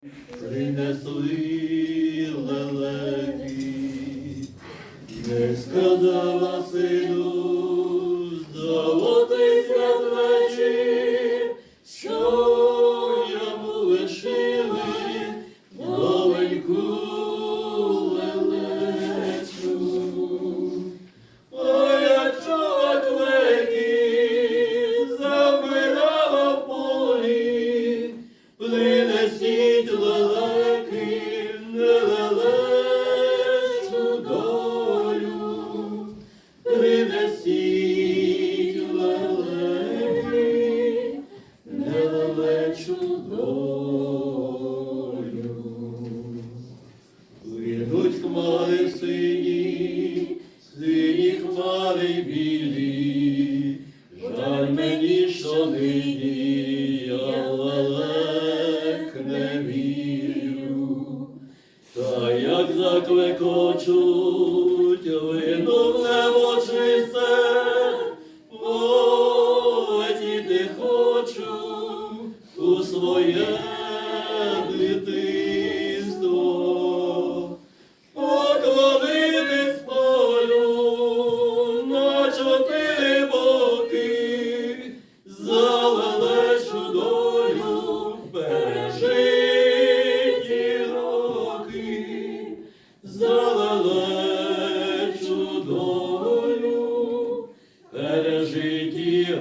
принесли лелеки, не сказала сину, сині, сині хмари білі, жаль мені, що нині я лелек не вірю. Та як заклекочуть вину в хочу у своє дитинство. Пережиті